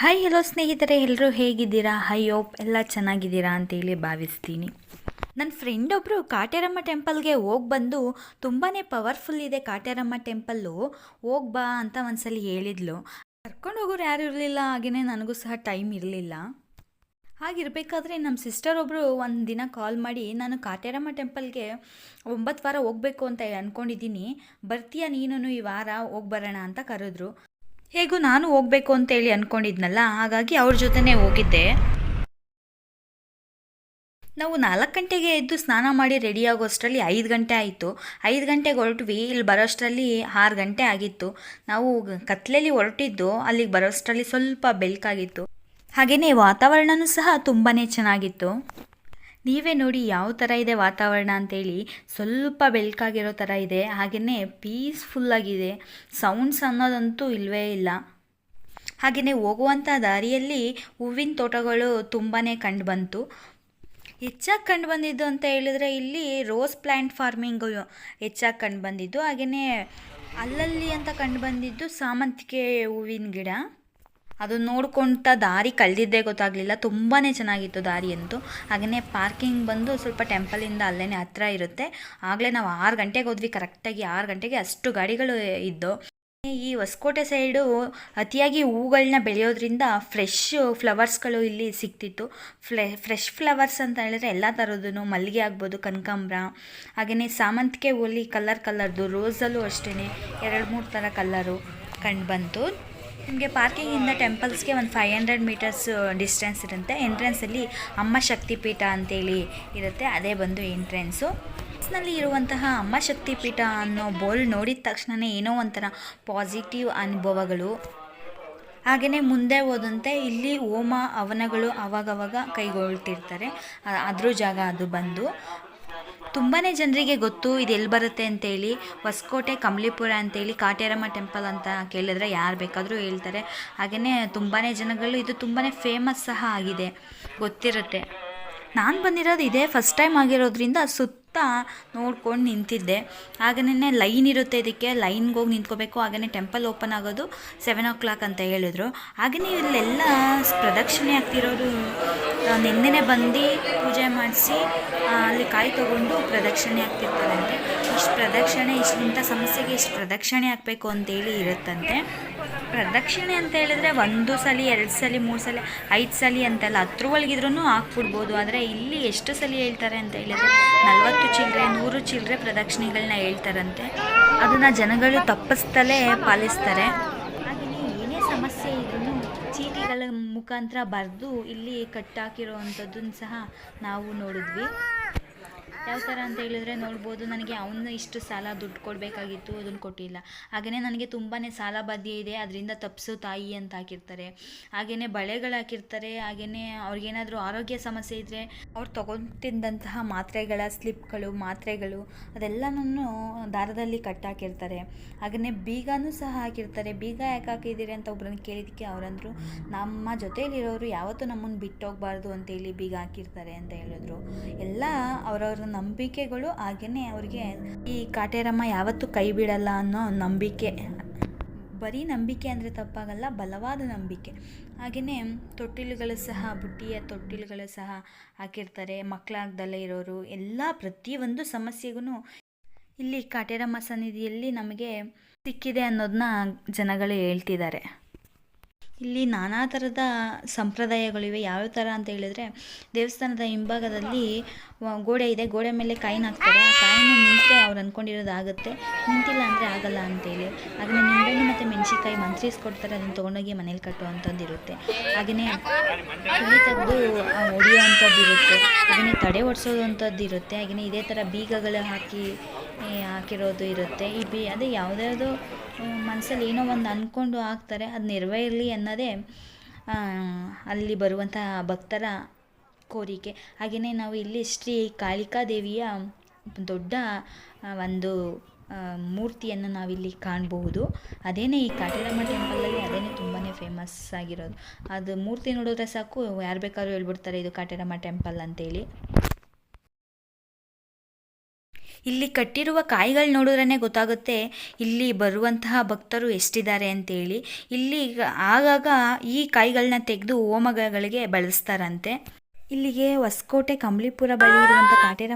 Hi hello ಸ್ನೇಹಿತರೆ ಎಲ್ಲರೂ ಹೇಗಿದ್ದೀರಾ? ಹೈ ಓಪ್ ಎಲ್ಲ ಚೆನ್ನಾಗಿದ್ದೀರಾ ಅಂತೇಳಿ ಭಾವಿಸ್ತೀನಿ. ನನ್ನ ಫ್ರೆಂಡ್ ಒಬ್ಬರು ಕಾಟೇರಮ್ಮ ಟೆಂಪಲ್ಗೆ ಹೋಗಿ ಬಂದು ತುಂಬಾ ಪವರ್ಫುಲ್ ಇದೆ ಕಾಟೇರಮ್ಮ ಟೆಂಪಲ್ಲು ಹೋಗಿ ಬಾ ಅಂತ ಒಂದ್ಸಲಿ ಹೇಳಿದ್ಲು. ಕರ್ಕೊಂಡು ಹೋಗೋರು ಯಾರು ಇರಲಿಲ್ಲ ಹಾಗೆಯೇ ನನಗೂ ಸಹ ಟೈಮ್ ಇರಲಿಲ್ಲ. ಹಾಗಿರಬೇಕಾದ್ರೆ ನಮ್ಮ ಸಿಸ್ಟರ್ ಒಬ್ಬರು ಒಂದು ದಿನ ಕಾಲ್ ಮಾಡಿ, ನಾನು ಕಾಟೇರಮ್ಮ ಟೆಂಪಲ್ಗೆ ಒಂಬತ್ತು ವಾರ ಹೋಗಬೇಕು ಅಂತ ಅಂದ್ಕೊಂಡಿದ್ದೀನಿ ಬರ್ತೀಯ ನೀನು ಈ ವಾರ? ಹೋಗಿ ಬರೋಣ ಅಂತ ಕರೆದ್ರು. ಹೇಗೂ ನಾನು ಹೋಗಬೇಕು ಅಂತೇಳಿ ಅಂದ್ಕೊಂಡಿದ್ನಲ್ಲ ಹಾಗಾಗಿ ಅವ್ರ ಜೊತೆನೇ ಹೋಗಿದ್ದೆ. ನಾವು ನಾಲ್ಕು ಗಂಟೆಗೆ ಎದ್ದು ಸ್ನಾನ ಮಾಡಿ ರೆಡಿ ಆಗೋಷ್ಟರಲ್ಲಿ ಐದು ಗಂಟೆ ಆಯಿತು. ಐದು ಗಂಟೆಗೆ ಹೊರಟ್ವಿ, ಇಲ್ಲಿ ಬರೋಷ್ಟರಲ್ಲಿ ಆರು ಗಂಟೆ ಆಗಿತ್ತು. ನಾವು ಕತ್ಲೆಯಲ್ಲಿ ಹೊರಟಿದ್ದು, ಅಲ್ಲಿಗೆ ಬರೋಷ್ಟರಲ್ಲಿ ಸ್ವಲ್ಪ ಬೆಳಕಾಗಿತ್ತು ಹಾಗೆಯೇ ವಾತಾವರಣವೂ ಸಹ ತುಂಬಾ ಚೆನ್ನಾಗಿತ್ತು. ನೀವೇ ನೋಡಿ ಯಾವ ಥರ ಇದೆ ವಾತಾವರಣ ಅಂತೇಳಿ ಸ್ವಲ್ಪ ಬೆಳಕಾಗಿರೋ ಥರ ಇದೆ ಹಾಗೆಯೇ ಪೀಸ್ಫುಲ್ಲಾಗಿದೆ ಸೌಂಡ್ಸ್ ಅನ್ನೋದಂತೂ ಇಲ್ಲವೇ ಇಲ್ಲ. ಹಾಗೆಯೇ ಹೋಗುವಂಥ ದಾರಿಯಲ್ಲಿ ಹೂವಿನ ತೋಟಗಳು ತುಂಬಾ ಕಂಡು ಬಂತು. ಹೆಚ್ಚಾಗಿ ಕಂಡು ಬಂದಿದ್ದು ಅಂತ ಹೇಳಿದ್ರೆ ಇಲ್ಲಿ ರೋಸ್ ಪ್ಲ್ಯಾಂಟ್ ಫಾರ್ಮಿಂಗು ಹೆಚ್ಚಾಗಿ ಕಂಡು ಬಂದಿದ್ದು ಹಾಗೆಯೇ ಅಲ್ಲಲ್ಲಿ ಅಂತ ಕಂಡು ಬಂದಿದ್ದು ಸಾಮಂತಿಗೆ ಹೂವಿನ ಗಿಡ. ಅದು ನೋಡ್ಕೊಂತ ದಾರಿ ಕಳೆದಿದ್ದೇ ಗೊತ್ತಾಗಲಿಲ್ಲ. ತುಂಬಾ ಚೆನ್ನಾಗಿತ್ತು ದಾರಿ ಅಂತೂ. ಹಾಗೆಯೇ ಪಾರ್ಕಿಂಗ್ ಬಂದು ಸ್ವಲ್ಪ ಟೆಂಪಲಿಂದ ಅಲ್ಲೇ ಹತ್ರ ಇರುತ್ತೆ. ಆಗಲೇ ನಾವು ಆರು ಗಂಟೆಗೆ ಹೋದ್ವಿ. ಕರೆಕ್ಟಾಗಿ ಆರು ಗಂಟೆಗೆ ಅಷ್ಟು ಗಾಡಿಗಳು ಇದ್ದು ಈ ಹೊಸಕೋಟೆ ಸೈಡು ಅತಿಯಾಗಿ ಹೂಗಳನ್ನ ಬೆಳೆಯೋದ್ರಿಂದ ಫ್ರೆಶ್ ಫ್ಲವರ್ಸ್ಗಳು ಇಲ್ಲಿ ಸಿಗ್ತಿತ್ತು. ಫ್ಲೆ ಫ್ರೆಶ್ ಫ್ಲವರ್ಸ್ ಅಂತ ಹೇಳಿದ್ರೆ ಎಲ್ಲ ಥರದ್ದು ಮಲ್ಲಿಗೆ ಆಗ್ಬೋದು, ಕನಕಾಂಬ್ರ ಹಾಗೆಯೇ ಸಾಮಂತಿಗೆ ಹೋಲಿ ಕಲರ್ ಕಲರ್ದು ರೋಸಲ್ಲೂ ಅಷ್ಟೇ ಎರಡು, ಮೂರು ಥರ ಕಲ್ಲರು ಕಂಡು ಬಂತು. ನಿಮಗೆ ಪಾರ್ಕಿಂಗಿಂದ ಟೆಂಪಲ್ಸ್ಗೆ ಒಂದು ಫೈವ್ ಹಂಡ್ರೆಡ್ ಮೀಟರ್ಸ್ ಡಿಸ್ಟೆನ್ಸ್ ಇರುತ್ತೆ. ಎಂಟ್ರೆನ್ಸಲ್ಲಿ ಅಮ್ಮ ಶಕ್ತಿಪೀಠ ಅಂತೇಳಿ ಇರುತ್ತೆ. ಅದೇ ಬಂದು ಎಂಟ್ರೆನ್ಸು. ನಲ್ಲಿ ಇರುವಂತಹ ಅಮ್ಮ ಶಕ್ತಿಪೀಠ ಅನ್ನೋ ಬೋರ್ಡ್ ನೋಡಿದ ತಕ್ಷಣವೇ ಏನೋ ಒಂಥರ ಪಾಸಿಟಿವ್ ಅನುಭವಗಳು. ಹಾಗೆಯೇ ಮುಂದೆ ಹೋದಂತೆ ಇಲ್ಲಿ ಹೋಮ ಹವನಗಳು ಅವಾಗವಾಗ ಕೈಗೊಳ್ತಿರ್ತಾರೆ. ಅದ್ರ ಜಾಗ ಅದು ಬಂದು. ತುಂಬಾ ಜನರಿಗೆ ಗೊತ್ತು ಇದು ಎಲ್ಲಿ ಬರುತ್ತೆ ಅಂತೇಳಿ, ಹೊಸಕೋಟೆ ಕಂಬಳಿಪುರ ಅಂತೇಳಿ, ಕಾಟ್ಯಾರಮ್ಮ ಟೆಂಪಲ್ ಅಂತ ಕೇಳಿದ್ರೆ ಯಾರು ಬೇಕಾದರೂ ಹೇಳ್ತಾರೆ. ಹಾಗೆಯೇ ತುಂಬಾ ಜನಗಳು, ಇದು ತುಂಬಾ ಫೇಮಸ್ ಸಹ ಆಗಿದೆ. ಗೊತ್ತಿರುತ್ತೆ. ನಾನು ಬಂದಿರೋದು ಇದೇ ಫಸ್ಟ್ ಟೈಮ್ ಆಗಿರೋದ್ರಿಂದ ಸುತ್ತ ನೋಡ್ಕೊಂಡು ನಿಂತಿದ್ದೆ. ಹಾಗೆಯೇ ಲೈನ್ ಇರುತ್ತೆ ಇದಕ್ಕೆ ಲೈನ್ಗೆ ಹೋಗಿ ನಿಂತ್ಕೋಬೇಕು ಹಾಗೆಯೇ ಟೆಂಪಲ್ ಓಪನ್ ಆಗೋದು ಸೆವೆನ್ ಓ ಕ್ಲಾಕ್ ಅಂತ ಹೇಳಿದ್ರು. ಹಾಗೆಯೇ ಇಲ್ಲೆಲ್ಲ ಪ್ರದಕ್ಷಿಣೆ ಆಗ್ತಿರೋರು ನಿನ್ನೆ ಬಂದು ಪೂಜೆ ಮಾಡಿಸಿ ಅಲ್ಲಿ ಕಾಯಿ ತೊಗೊಂಡು ಪ್ರದಕ್ಷಿಣೆ ಆಗ್ತಿರ್ತಾರಂತೆ. ಇಷ್ಟು ಪ್ರದಕ್ಷಿಣೆ ಇಷ್ಟು ಇಂಥ ಸಮಸ್ಯೆಗೆ ಇಷ್ಟು ಪ್ರದಕ್ಷಿಣೆ ಹಾಕಬೇಕು ಅಂತೇಳಿ ಇರುತ್ತಂತೆ. ಪ್ರದಕ್ಷಿಣೆ ಅಂತ ಹೇಳಿದ್ರೆ ಒಂದು ಸಲ, ಎರಡು ಸಲ, ಮೂರು ಸಲ, ಐದು ಸಲ ಅಂತೆಲ್ಲ ಹತ್ರ ಒಳಗಿದ್ರೂ ಹಾಕ್ಬಿಡ್ಬೋದು. ಆದರೆ ಇಲ್ಲಿ ಎಷ್ಟು ಸಲ ಹೇಳ್ತಾರೆ ಅಂತ ಹೇಳಿದ್ರೆ ನಲ್ವತ್ತು ಚಿಲ್ಲರೆ ನೂರು ಚಿಲ್ಲರೆ ಪ್ರದಕ್ಷಿಣೆಗಳನ್ನ ಹೇಳ್ತಾರಂತೆ. ಅದನ್ನು ಜನಗಳು ತಪ್ಪಿಸ್ತಲೇ ಪಾಲಿಸ್ತಾರೆ. ಸಮಸ್ಯೆ ಇದ್ರೂ ಚೀಟಿಗಳ ಮುಖಾಂತರ ಬರೆದು ಇಲ್ಲಿ ಕಟ್ಟಾಕಿರೋ ಅಂಥದ್ದನ್ನು ಸಹ ನಾವು ನೋಡಿದ್ವಿ. ಯಾವ ಥರ ಅಂತ ಹೇಳಿದ್ರೆ ನೋಡ್ಬೋದು, ನನಗೆ ಅವನು ಇಷ್ಟು ಸಾಲ ದುಡ್ಡು ಕೊಡಬೇಕಾಗಿತ್ತು, ಅದನ್ನು ಕೊಟ್ಟಿಲ್ಲ. ಹಾಗೆಯೇ ನನಗೆ ತುಂಬಾ ಸಾಲ ಬಾಧೆ ಇದೆ, ಅದರಿಂದ ತಪ್ಪಿಸು ತಾಯಿ ಅಂತ ಹಾಕಿರ್ತಾರೆ. ಹಾಗೆಯೇ ಬಳೆಗಳು ಹಾಕಿರ್ತಾರೆ ಹಾಗೆಯೇ ಅವ್ರಿಗೇನಾದರೂ ಆರೋಗ್ಯ ಸಮಸ್ಯೆ ಇದ್ದರೆ ಅವ್ರು ತೊಗೊತಿದ್ದಂತಹ ಮಾತ್ರೆಗಳ, ಸ್ಲಿಪ್ಗಳು, ಮಾತ್ರೆಗಳು ಅದೆಲ್ಲನೂ ದಾರದಲ್ಲಿ ಕಟ್ಟಾಕಿರ್ತಾರೆ ಹಾಗೆಯೇ ಬೀಗನೂ ಸಹ ಹಾಕಿರ್ತಾರೆ. ಬೀಗ ಯಾಕೆ ಹಾಕಿದ್ದೀರಿ ಅಂತ ಒಬ್ರನ್ನ ಕೇಳಿದ್ದಕ್ಕೆ ಅವರಂದರು, ನಮ್ಮ ಜೊತೆಯಲ್ಲಿರೋರು ಯಾವತ್ತೂ ನಮ್ಮನ್ನು ಬಿಟ್ಟೋಗ್ಬಾರ್ದು ಅಂತೇಳಿ ಬೀಗ ಹಾಕಿರ್ತಾರೆ ಅಂತ ಹೇಳಿದ್ರು. ಎಲ್ಲ ಅವರವ್ರ ನಂಬಿಕೆಗಳು ಹಾಗೆಯೇ ಅವ್ರಿಗೆ ಈ ಕಾಟೇರಮ್ಮ ಯಾವತ್ತೂ ಕೈ ಬಿಡಲ್ಲ ಅನ್ನೋ ನಂಬಿಕೆ. ಬರೀ ನಂಬಿಕೆ ಅಂದರೆ ತಪ್ಪಾಗಲ್ಲ, ಬಲವಾದ ನಂಬಿಕೆ. ಹಾಗೆಯೇ ತೊಟ್ಟಿಲುಗಳು ಸಹ, ಬುಟ್ಟಿಯ ತೊಟ್ಟಿಲುಗಳು ಸಹ ಹಾಕಿರ್ತಾರೆ. ಮಕ್ಕಳಾಗ್ದಲ್ಲೇ ಇರೋರು, ಎಲ್ಲ ಪ್ರತಿಯೊಂದು ಸಮಸ್ಯೆಗೂ ಇಲ್ಲಿ ಕಾಟೇರಮ್ಮ ಸನ್ನಿಧಿಯಲ್ಲಿ ನಮಗೆ ಸಿಕ್ಕಿದೆ ಅನ್ನೋದನ್ನ ಜನಗಳು ಹೇಳ್ತಿದ್ದಾರೆ. ಇಲ್ಲಿ ನಾನಾ ಥರದ ಸಂಪ್ರದಾಯಗಳಿವೆ. ಯಾವ್ಯಾವ ಥರ ಅಂತ ಹೇಳಿದ್ರೆ, ದೇವಸ್ಥಾನದ ಹಿಂಭಾಗದಲ್ಲಿ ಗೋಡೆ ಇದೆ. ಗೋಡೆ ಮೇಲೆ ಕಾಯಿನ ಹಾಕ್ತಾರೆ. ಆ ಕಾಯಿನ ನಿಂತರೆ ಅವ್ರು ಅಂದ್ಕೊಂಡಿರೋದು ಆಗುತ್ತೆ. ನಿಂತಿಲ್ಲ ಅಂದರೆ ಆಗಲ್ಲ ಅಂತೇಳಿ. ಅದನ್ನ ನಿಂಬೆಹಣ್ಣು ಮತ್ತು ಮೆಣಸಿನ್ಕಾಯಿ ಮಂತ್ರಿಸ್ಕೊಡ್ತಾರೆ. ಅದನ್ನು ತೊಗೊಂಡೋಗಿ ಮನೇಲಿ ಕಟ್ಟುವಂಥದ್ದು ಇರುತ್ತೆ ಹಾಗೆಯೇ ಹುಳಿ ಅಂಥದ್ದು ಇರುತ್ತೆ ಹಾಗೆಯೇ ತಡೆ ಒಡಿಸೋದು ಅಂಥದ್ದು ಇರುತ್ತೆ ಹಾಗೆಯೇ ಇದೇ ಥರ ಬೀಗಗಳು ಹಾಕಿ ಹಾಕಿರೋದು ಇರುತ್ತೆ. ಈ ಬಿ, ಅದೇ ಯಾವುದ್ಯಾವುದೋ ಮನಸ್ಸಲ್ಲಿ ಏನೋ ಒಂದು ಅಂದ್ಕೊಂಡು ಹಾಕ್ತಾರೆ. ಅದು ನೆರವೇರಲಿ ಅನ್ನೋದೇ ಅಲ್ಲಿ ಬರುವಂತಹ ಭಕ್ತರ ಕೋರಿಕೆ. ಹಾಗೆಯೇ ನಾವು ಇಲ್ಲಿ ಶ್ರೀ ಕಾಳಿಕಾ ದೇವಿಯ ದೊಡ್ಡ ಒಂದು ಮೂರ್ತಿಯನ್ನು ನಾವಿಲ್ಲಿ ಕಾಣಬಹುದು. ಅದೇನೇ ಈ ಕಾಟೇರಮ್ಮ ಟೆಂಪಲಲ್ಲಿ, ಅದೇನೇ ತುಂಬಾ ಫೇಮಸ್ ಆಗಿರೋದು. ಅದು ಮೂರ್ತಿ ನೋಡಿದ್ರೆ ಸಾಕು, ಯಾರು ಬೇಕಾದ್ರೂ ಹೇಳ್ಬಿಡ್ತಾರೆ ಇದು ಕಾಟೇರಮ್ಮ ಟೆಂಪಲ್ ಅಂತೇಳಿ. ಇಲ್ಲಿ ಕಟ್ಟಿರುವ ಕಾಯಿಗಳು ನೋಡಿದ್ರೇ ಗೊತ್ತಾಗುತ್ತೆ ಇಲ್ಲಿ ಬರುವಂತಹ ಭಕ್ತರು ಎಷ್ಟಿದ್ದಾರೆ ಅಂತೇಳಿ. ಇಲ್ಲಿ ಆಗಾಗ ಈ ಕಾಯಿಗಳನ್ನ ತೆಗೆದು ಹೋಮಗಳಿಗೆ ಬಳಸ್ತಾರಂತೆ. ಇಲ್ಲಿಗೆ ಹೊಸಕೋಟೆ, ಕಂಬಳಿಪುರ ಬಳಿ ಇರುವಂಥ ಕಾಟೇರ